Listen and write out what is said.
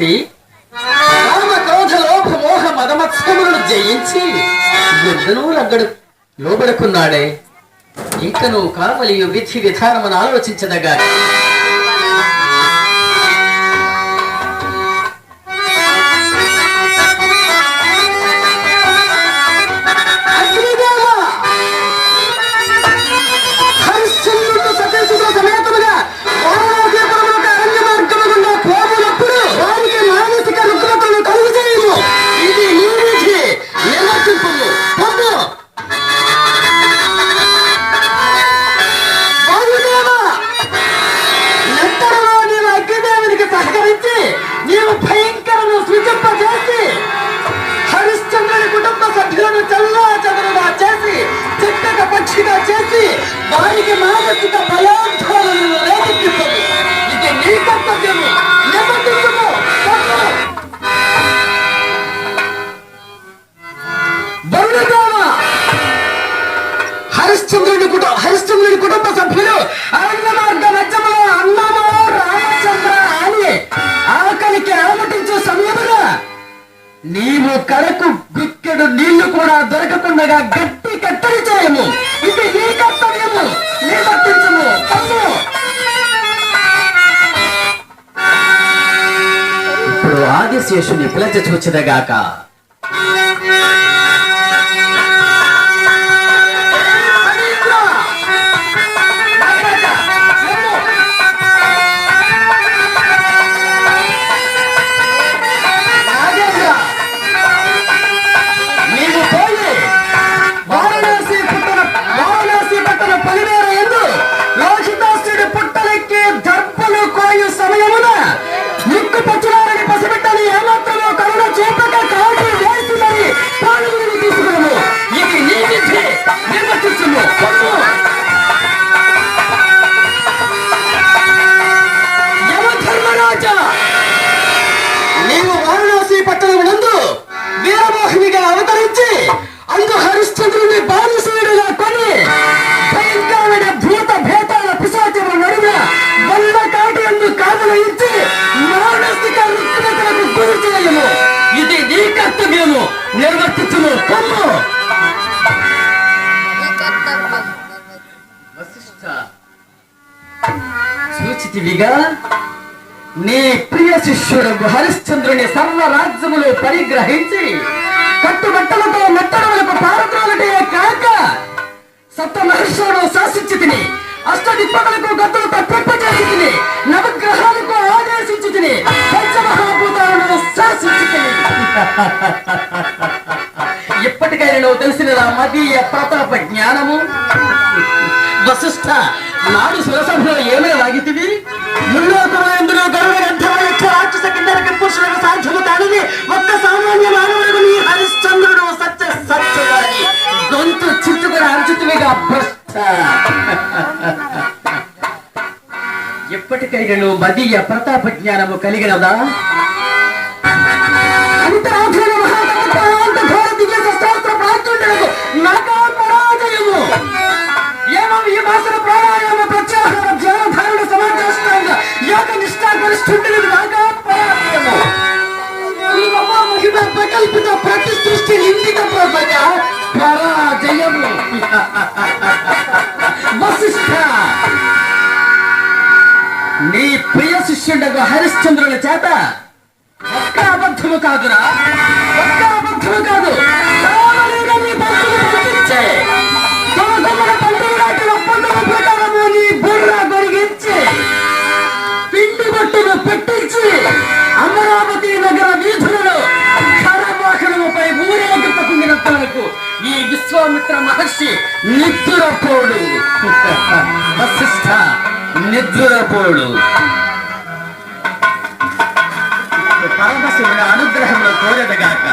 శక్తి కామ క్రోధ లోభ మోహ మదమత్సములను జయించి యుద్ధను లగ్గడు లోబడుకున్నాడే. ఇంకను కావలియు విధి విధానమును ఆలోచించదగా అగ్నిదేవునికి సహకరించి నీవు భయంకరము సృజింపజేసి హరిశ్చంద్రుని కుటుంబ సభ్యులను చల్లా చదరుగా చేసి చిట్టక పక్షిగా చేసి వారికి మానసిక భయాందోళనలు రేకెత్తింపదు ఇది నీ కర్తవ్యము. నీవు కరకు గుక్కెడు నీళ్ళు కూడా దొరకకుండా గట్టి కత్తిరించలేము ఇది నీ కర్తవ్యము. నిర్వర్తించము. పన్ను ఇప్పుడు ఆదిశేషుని పిలచ సూచితివిగా నీ ప్రియ శిష్యుడు హరిశ్చంద్రుని సర్వ రాజ్యములు పరిగ్రహించి కట్టుబట్టలతో మెట్టడములకు పారద్రోలటే కాక సప్త మహర్షులను శాసించి తిని అష్ట దిప్పలకు గతులతో పెంపచేసి తిని నవగ్రహాలకు ఆదేశించి తిని పంచమహాభూతాలను శాసించి తిని. ఇప్పటికైనా నువ్వు తెలిసిన మదీయ ప్రతాప జ్ఞానము వశిష్ఠ నాడు సురసభలో ఏమే వాగితివి ముల్లోకములందులో గరుడ గంధర్వ రాక్షస కిన్నెరకి పురుషులకు సాధ్యము కానిది ఒక్క సామాన్య మానవులకు నీ హరిశ్చంద్రుడు సత్య సత్యవాది గొంతు చుట్టుకుని అరుచుతువిగా భ్రష్ట. ఎప్పటికైనా నువ్వు మదీయ ప్రతాప జ్ఞానము కలిగినదా? అంతరాధుల మహాత్మ ఘోర దివ్య శస్త్రాస్త్ర ప్రాచుర్యులకు నాకు ప్రతి సృష్టి నిందిత ప్రభజ పరాజయము. వశిష్ఠ నీ ప్రియ శిష్యుడకు హరిశ్చంద్రుల చేత ఒక్క అబద్ధము కాదురా ఒక్క అబద్ధము కాదు అమరావతి నగర భక్తులు ఈ విశ్వామిత్ర మహర్షి నిద్రపోడు. వశిష్ఠ నిద్రపోడు. పరమశివుడు అనుగ్రహంలో కోరదగాక